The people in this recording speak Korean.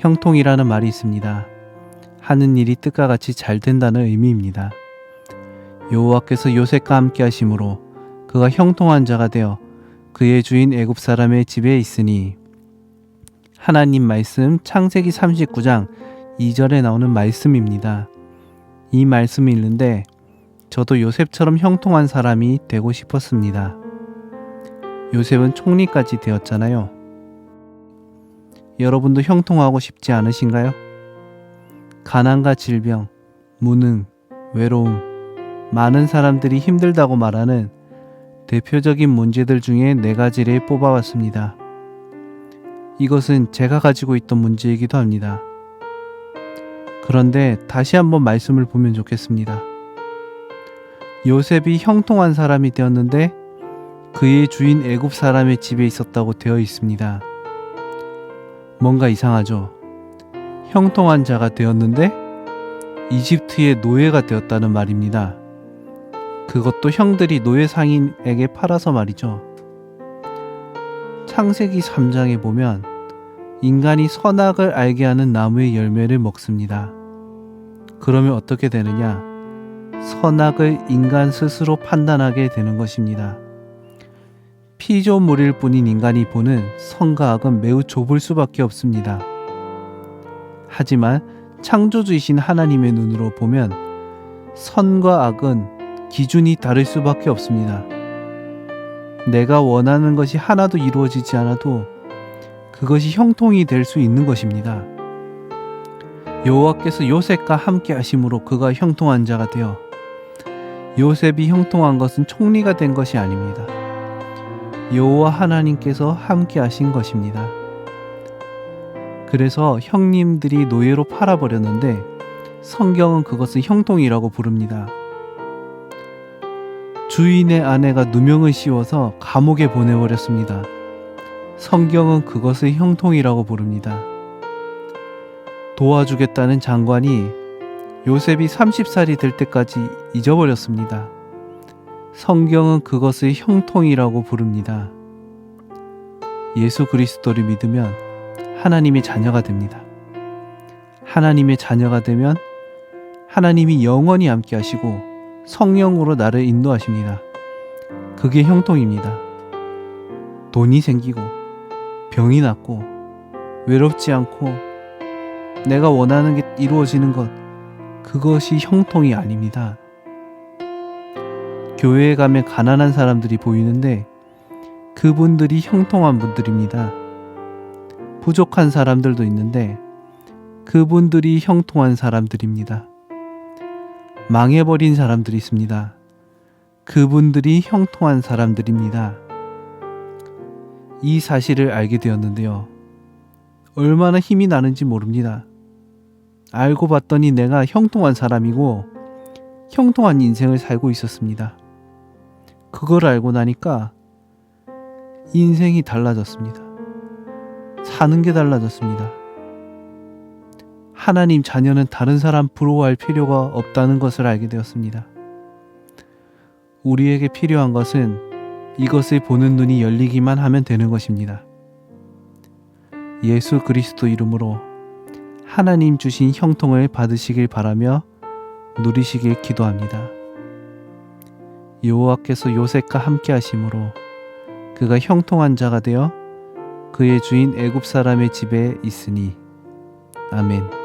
형통이라는 말이 있습니다. 하는 일이 뜻과 같이 잘 된다는 의미입니다. 여호와께서 요셉과 함께 하심으로 그가 형통한 자가 되어 그의 주인 애굽 사람의 집에 있으니 하나님 말씀 창세기 39장 2절에 나오는 말씀입니다. 이 말씀을 읽는데 저도 요셉처럼 형통한 사람이 되고 싶었습니다. 요셉은 총리까지 되었잖아요. 여러분도 형통하고 싶지 않으신가요? 가난과 질병, 무능, 외로움, 많은 사람들이 힘들다고 말하는 대표적인 문제들 중에 네 가지를 뽑아왔습니다. 이것은 제가 가지고 있던 문제이기도 합니다. 그런데 다시 한번 말씀을 보면 좋겠습니다. 요셉이 형통한 사람이 되었는데 그의 주인 애굽 사람의 집에 있었다고 되어 있습니다. 뭔가 이상하죠? 형통한 자가 되었는데 이집트의 노예가 되었다는 말입니다. 그것도 형들이 노예 상인에게 팔아서 말이죠. 창세기 3장에 보면 인간이 선악을 알게 하는 나무의 열매를 먹습니다. 그러면 어떻게 되느냐? 선악을 인간 스스로 판단하게 되는 것입니다. 피조물일 뿐인 인간이 보는 선과 악은 매우 좁을 수밖에 없습니다. 하지만 창조주이신 하나님의 눈으로 보면 선과 악은 기준이 다를 수밖에 없습니다. 내가 원하는 것이 하나도 이루어지지 않아도 그것이 형통이 될 수 있는 것입니다. 여호와께서 요셉과 함께 하심으로 그가 형통한 자가 되어 요셉이 형통한 것은 총리가 된 것이 아닙니다. 여호와 하나님께서 함께 하신 것입니다. 그래서 형님들이 노예로 팔아버렸는데 성경은 그것을 형통이라고 부릅니다. 주인의 아내가 누명을 씌워서 감옥에 보내버렸습니다. 성경은 그것을 형통이라고 부릅니다. 도와주겠다는 장관이 요셉이 30살이 될 때까지 잊어버렸습니다. 성경은 그것을 형통이라고 부릅니다. 예수 그리스도를 믿으면 하나님의 자녀가 됩니다. 하나님의 자녀가 되면 하나님이 영원히 함께 하시고 성령으로 나를 인도하십니다. 그게 형통입니다. 돈이 생기고 병이 낫고 외롭지 않고 내가 원하는 게 이루어지는 것 그것이 형통이 아닙니다. 교회에 가면 가난한 사람들이 보이는데 그분들이 형통한 분들입니다. 부족한 사람들도 있는데 그분들이 형통한 사람들입니다. 망해버린 사람들이 있습니다. 그분들이 형통한 사람들입니다. 이 사실을 알게 되었는데요. 얼마나 힘이 나는지 모릅니다. 알고 봤더니 내가 형통한 사람이고 형통한 인생을 살고 있었습니다. 그걸 알고 나니까 인생이 달라졌습니다. 사는 게 달라졌습니다. 하나님 자녀는 다른 사람 부러워할 필요가 없다는 것을 알게 되었습니다. 우리에게 필요한 것은 이것을 보는 눈이 열리기만 하면 되는 것입니다. 예수 그리스도 이름으로 하나님 주신 형통을 받으시길 바라며 누리시길 기도합니다. 여호와께서 요셉과 함께 하심으로 그가 형통한 자가 되어 그의 주인 애굽 사람의 집에 있으니 아멘.